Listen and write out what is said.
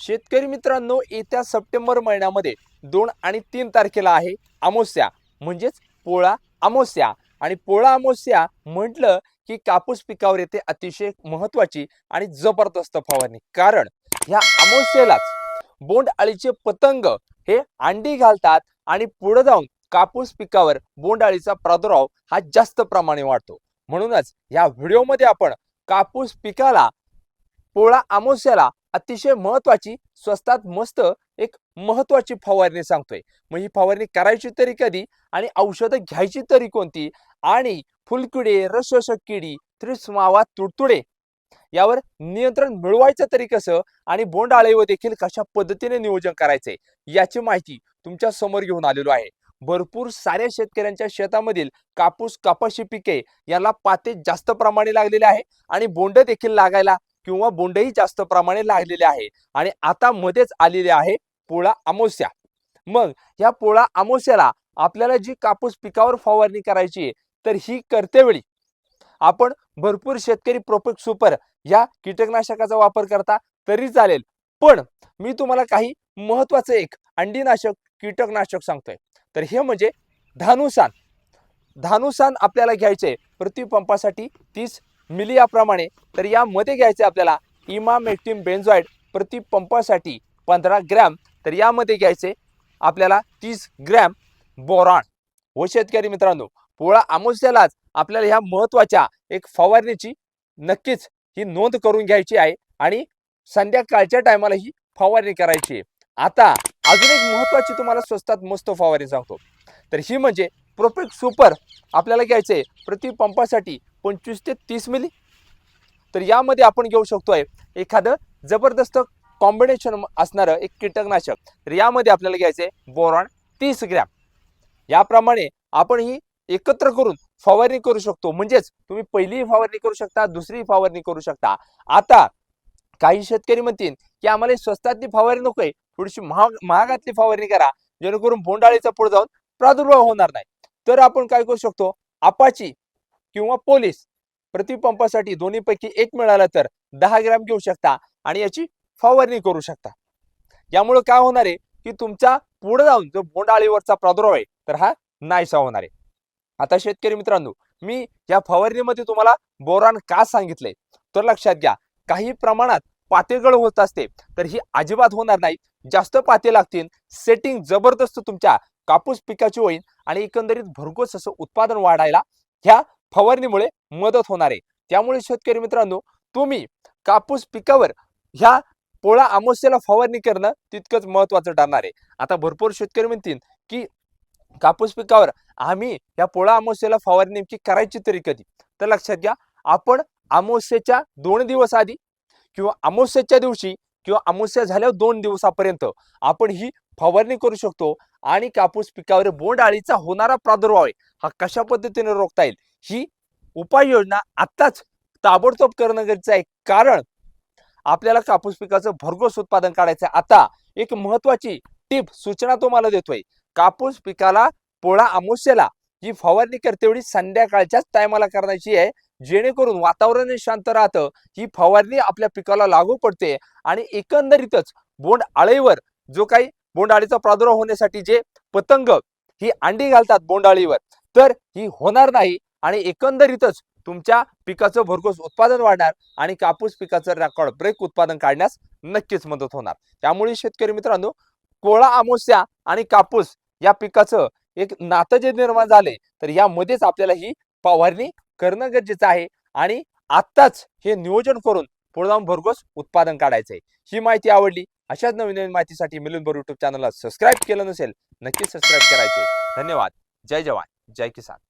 शेतकरी मित्रांनो येत्या सप्टेंबर महिन्यामध्ये दोन आणि तीन तारखेला आहे अमावस्या म्हणजेच पोळा अमावस्या. आणि पोळा अमावस्या म्हटलं की कापूस पिकावर येते अतिशय महत्वाची आणि जबरदस्त फवारणी. कारण ह्या अमावस्येलाच बोंड अळीचे पतंग हे अंडी घालतात आणि पुढे जाऊन कापूस पिकावर बोंड अळीचा प्रादुर्भाव हा जास्त प्रमाणे वाढतो. म्हणूनच या व्हिडिओमध्ये आपण कापूस पिकाला पोळा अमावस्याला अतिशय महत्वाची स्वस्तात मस्त एक महत्वाची फवारणी सांगतोय. मग ही फवारणी करायची तरी कधी आणि औषधं घ्यायची तरी कोणती? आणि फुलकिडे रसशोषक किडी त्रिस्मावा मावा तुडतुडे यावर नियंत्रण मिळवायचं तरी कसं आणि बोंड आळीवर देखील कशा पद्धतीने नियोजन करायचंय याची माहिती तुमच्यासमोर घेऊन आलेलो आहे. भरपूर साऱ्या शेतकऱ्यांच्या शेतामधील कापूस कपाशी पिके याला पाते जास्त प्रमाणे लागलेले आहे आणि बोंड देखील लागायला किंवा बोंडही जास्त प्रमाणे लागलेले आहे. आणि आता मध्येच आलेले आहे पोळा अमावस्या मग या पोळा अमावस्याला आपल्याला जी कापूस पिकावर फवारणी करायची आहे तर ही करतेवेळी आपण भरपूर शेतकरी प्रोपेक्ट सुपर या कीटकनाशकाचा वापर करता तरी चालेल. पण मी तुम्हाला काही महत्वाचं एक अंडीनाशक कीटकनाशक सांगतोय. तर हे म्हणजे धानुसान. धानुसान आपल्याला घ्यायचे प्रति पंपासाठी तीस मिली याप्रमाणे तर यामध्ये घ्यायचे आपल्याला इमामेक्टिन बेन्झॉइड प्रति पंपासाठी पंधरा ग्रॅम तर यामध्ये घ्यायचे आपल्याला तीस ग्रॅम बोरॉन. व शेतकरी मित्रांनो पोळा अमावस्यालाच आपल्याला ह्या महत्त्वाच्या एक फवारणीची नक्कीच ही नोंद करून घ्यायची आहे आणि संध्याकाळच्या टायमाला ही फवारणी करायची आहे. आता अजून एक महत्वाची तुम्हाला स्वस्तात मस्त फवारणी सांगतो. तर ही म्हणजे प्रोफेक्ट सुपर आपल्याला घ्यायचे प्रति पंपासाठी पंचवीस ते तीस मिली. तर यामध्ये आपण घेऊ शकतो आहे एखादं जबरदस्त कॉम्बिनेशन असणारं एक कीटकनाशक. तर यामध्ये आपल्याला घ्यायचं आहे बोरॉन तीस ग्रॅम. याप्रमाणे आपण ही एकत्र करून फवारणी करू शकतो. म्हणजेच तुम्ही पहिली फवारणी करू शकता दुसरी फवारणी करू शकता. आता काही शेतकरी म्हणतील की आम्हाला स्वस्तातली फवारणी नको आहे. थोडीशी महाग महागातली फवारणी करा. जेणेकरून बोंडाळीचा पुढे जाऊन प्रादुर्भाव होणार नाही. तर आपण काय करू शकतो? अपाची किंवा पोलीस प्रतिपंपासाठी दोन्हीपैकी एक मिळाला तर दहा ग्रॅम घेऊ शकता आणि याची फवारणी करू शकता. यामुळे काय होणार आहे की तुमच्यापुढे जाऊन जो बोंडाळीवरचा प्रादुर्भाव आहे तर हा नाहीसा होणार आहे. आता शेतकरी मित्रांनो मी या फवारणीमध्ये तुम्हाला बोरान का सांगितलंय? तर लक्षात घ्या काही प्रमाणात पातेगळ होत असते तर ही अजिबात होणार नाही. जास्त पाते लागतील सेटिंग जबरदस्त तुमच्या कापूस पिकाची होईल आणि एकंदरीत भरघोस असं उत्पादन वाढायला ह्या फवारणीमुळे मदत होणार आहे. त्यामुळे शेतकरी मित्रांनो तुम्ही कापूस पिकावर ह्या पोळा अमावस्येला फवारणी करणं तितकंच महत्वाचं ठरणार आहे. आता भरपूर शेतकरी म्हणतील की कापूस पिकावर आम्ही या पोळा अमावस्येला फवारणी नेमकी करायची तरी कधी? तर लक्षात घ्या आपण अमावस्येच्या दोन दिवस आधी किंवा अमावस्येच्या दिवशी किंवा अमावस्या झाल्यावर दोन दिवसापर्यंत आपण ही फवारणी करू शकतो आणि कापूस पिकावर बोंड अळीचा होणारा प्रादुर्भाव आहे. हा कशा पद्धतीने रोखता येईल? ही उपाययोजना आत्ताच ताबडतोब करणं गरजेचं आहे. कारण आपल्याला कापूस पिकाचं भरघोस उत्पादन काढायचं आहे. आता एक महत्वाची टिप सूचना तुम्हाला देतोय. कापूस पिकाला पोळा अमावस्येला जी फवारणी करतेवेळी संध्याकाळच्याच टायमाला करायची आहे. जेणेकरून वातावरण शांत राहतं. ही फवारणी आपल्या पिकाला लागू पडते आणि एकंदरीतच बोंड आळीवर जो काही बोंडअळीचा प्रादुर्भाव होण्यासाठी जे पतंग ही अंडी घालतात बोंडअळीवर तर ही होणार नाही. आणि एकंदरीतच तुमच्या पिकाचं भरघोस उत्पादन वाढणार आणि कापूस पिकाचं रेकॉर्ड ब्रेक उत्पादन काढण्यास नक्कीच मदत होणार. त्यामुळे शेतकरी मित्रांनो कोळा आमोस्या आणि कापूस या पिकाचं एक नातं जे निर्माण झाले तर यामध्येच आपल्याला ही फवारणी करणं गरजेचं आहे आणि आत्ताच हे नियोजन करून पुढे जाऊन भरघोस उत्पादन काढायचंय ही माहिती आवडली अशाच नवीन नवीन माहितीसाठी मिलून भर युट्यूब चॅनलला सबस्क्राईब केलं नसेल नक्कीच सबस्क्राईब करायचे धन्यवाद. जय जवान. जय किसान.